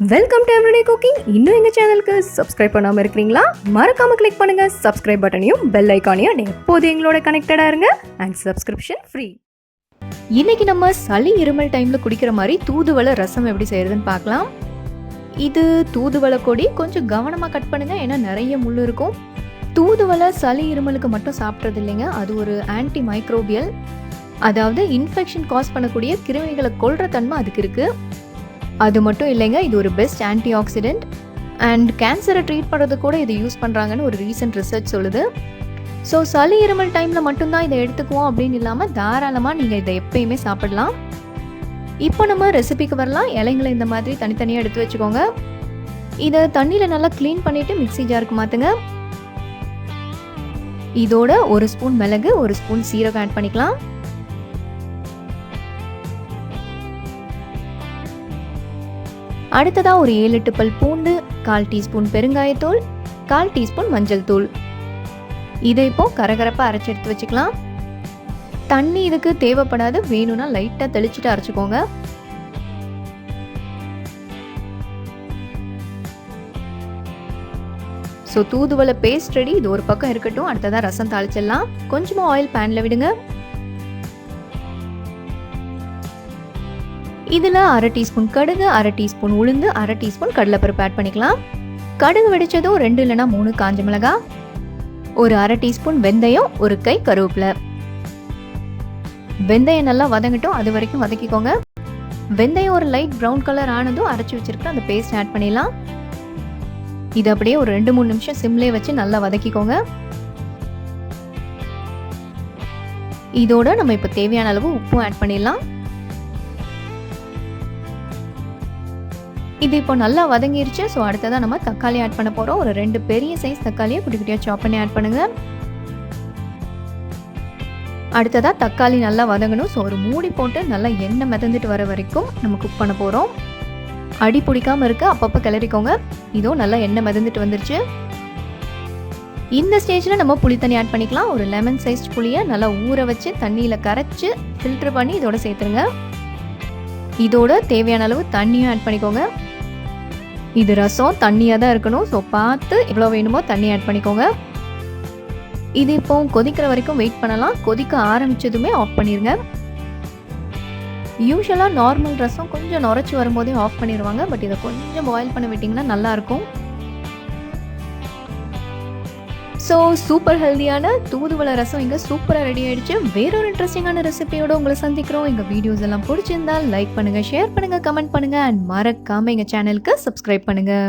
Welcome to everyday cooking இன்னும் எங்கள் சேனலுக்கு சப்ஸ்கிரைப் பண்ணாமல் இருக்கிறீங்களா? மறக்காமல் கிளிக் பண்ணுங்கள் சப்ஸ்கிரைப் பட்டனையும் பெல் ஐக்கானையும் எப்போது எங்களோட கனெக்டடாக இருங்க. அண்ட் சப்ஸ்கிரிப்ஷன் ஃப்ரீ இன்னைக்கு நம்ம சளி இருமல் டைமில் குடிக்கிற மாதிரி தூதுவளை ரசம் எப்படி செய்யறதுன்னு பார்க்கலாம். இது தூதுவளை கொடி. கொஞ்சம் கவனமாக கட் பண்ணுங்கள் ஏன்னா நிறைய முள் இருக்கும். தூதுவளை சளி இருமலுக்கு மட்டும் சாப்பிட்றது இல்லைங்க. அது ஒரு ஆன்டி மைக்ரோபியல் அதாவது இன்ஃபெக்ஷன் காஸ் பண்ணக்கூடிய கிருமிகளை கொள்ற தன்மை அதுக்கு இருக்குது அது மட்டும் இல்லைங்க இது ஒரு பெஸ்ட் ஆன்டி ஆக்சிடென்ட் அண்ட் கேன்சரை ட்ரீட் பண்ணுறது கூட இதை யூஸ் பண்ணுறாங்கன்னு ஒரு ரீசெண்ட் ரிசர்ச் சொல்லுது. ஸோ சளி இருமல் டைமில் மட்டும்தான் இதை எடுத்துக்குவோம் அப்படின்னு இல்லாமல் தாராளமாக நீங்கள் இதை எப்பயுமே சாப்பிடலாம். இப்போ நம்ம ரெசிபிக்கு வரலாம். இலைங்களை இந்த மாதிரி தனித்தனியாக எடுத்து வச்சுக்கோங்க. இதை தண்ணியில் நல்லா க்ளீன் பண்ணிவிட்டு மிக்ஸி ஜாருக்கு மாற்றுங்க இதோட ஒரு ஸ்பூன் மிளகு ஒரு ஸ்பூன் சீரகம் ஆட் பண்ணிக்கலாம். அடுத்ததாக ஒரு ஏழு எட்டு பல் பூண்டு கால் டீஸ்பூன் பெருங்காயத்தூள் கால் டீஸ்பூன் மஞ்சள் தூள். இதை இப்போ கரகரப்பாக அரைச்சி எடுத்து வச்சுக்கலாம். தண்ணி இதுக்கு தேவைப்படாது வேணும்னா லைட்டாக தெளிச்சுட்டு அரைச்சிக்கோங்க. ஸோ தூதுவளை பேஸ்ட் ரெடி இது ஒரு பக்கம் இருக்கட்டும் அடுத்ததாக ரசம் தாளிச்சிடலாம். கொஞ்சமாக ஆயில் பேனில் விடுங்க. இதில் அரை டீஸ்பூன் கடுகு அரை டீஸ்பூன் உளுந்து அரை டீஸ்பூன் கடலைப்பருப்பு ஆட் பண்ணிக்கலாம். கடுகு வெடிச்சதும் ரெண்டு இல்லைனா மூணு காஞ்ச மிளகா ஒரு அரை டீஸ்பூன் வெந்தயம் ஒரு கை கருவேப்பிலை. வெந்தயம் நல்லா வதங்கட்டும். அது வரைக்கும் வதக்கிக்கோங்க. வெந்தயம் ஒரு லைட் ப்ரௌன் கலர் ஆனதும் அரைச்சி வச்சிருக்க அந்த பேஸ்ட் ஆட் பண்ணிடலாம். இது அப்படியே ஒரு ரெண்டு மூணு நிமிஷம் சிம்லே வச்சு நல்லா வதக்கிக்கோங்க. இதோட நம்ம இப்போ தேவையான அளவு உப்பும் ஆட் பண்ணிடலாம். இது இப்போ நல்லா வதங்கிருச்சு. ஸோ அடுத்ததாக நம்ம தக்காளி ஆட் பண்ண போகிறோம் ஒரு ரெண்டு பெரிய சைஸ் தக்காளியை குட்டி குட்டியாக சாப் பண்ணி ஆட் பண்ணுங்கள் அடுத்ததாக தக்காளி நல்லா வதங்கணும். ஸோ ஒரு மூடி போட்டு நல்லா எண்ணெய் மிதந்துட்டு வர வரைக்கும் நம்ம குக் பண்ண போகிறோம் அடி பிடிக்காம இருக்க அப்பப்போ கிளறிக்கோங்க. இதோ நல்லா எண்ணெய் மிதந்துட்டு வந்துருச்சு. இந்த ஸ்டேஜில் நம்ம புளி தண்ணி ஆட் பண்ணிக்கலாம். ஒரு லெமன் சைஸ் புளியை நல்லா ஊற வச்சு தண்ணியில் கரைச்சி ஃபில்டர் பண்ணி இதோட சேர்த்துருங்க. இதோட தேவையான அளவு தண்ணியும் ஆட் பண்ணிக்கோங்க. இது ரசம் தண்ணியாக தான் இருக்கணும். ஸோ பார்த்து எவ்வளோ வேணுமோ தண்ணி ஆட் பண்ணிக்கோங்க. இது இப்போ கொதிக்கிற வரைக்கும் வெயிட் பண்ணலாம். கொதிக்க ஆரம்பித்ததுமே ஆஃப் பண்ணிடுங்க யூஸ்வலாக நார்மல் ரசம் கொஞ்சம் நுரைச்சி வரும்போதே ஆஃப் பண்ணிடுவாங்க பட் இதை கொஞ்சம் பாயில் பண்ண விட்டிங்கன்னா நல்லாயிருக்கும் ஸோ சூப்பர் ஹெல்தியான தூதுவளை ரசம் இங்கே சூப்பராக ரெடி ஆகிடுச்சு வேறொரு இன்ட்ரெஸ்டிங்கான ரெசிபியோடு உங்களை சந்திக்கிறோம். எங்கள் வீடியோஸ் எல்லாம் பிடிச்சிருந்தா லைக் பண்ணுங்கள் ஷேர் பண்ணுங்கள் கமெண்ட் பண்ணுங்கள் அண்ட் மறக்காமல் எங்கள் சேனலுக்கு சப்ஸ்கிரைப் பண்ணுங்கள்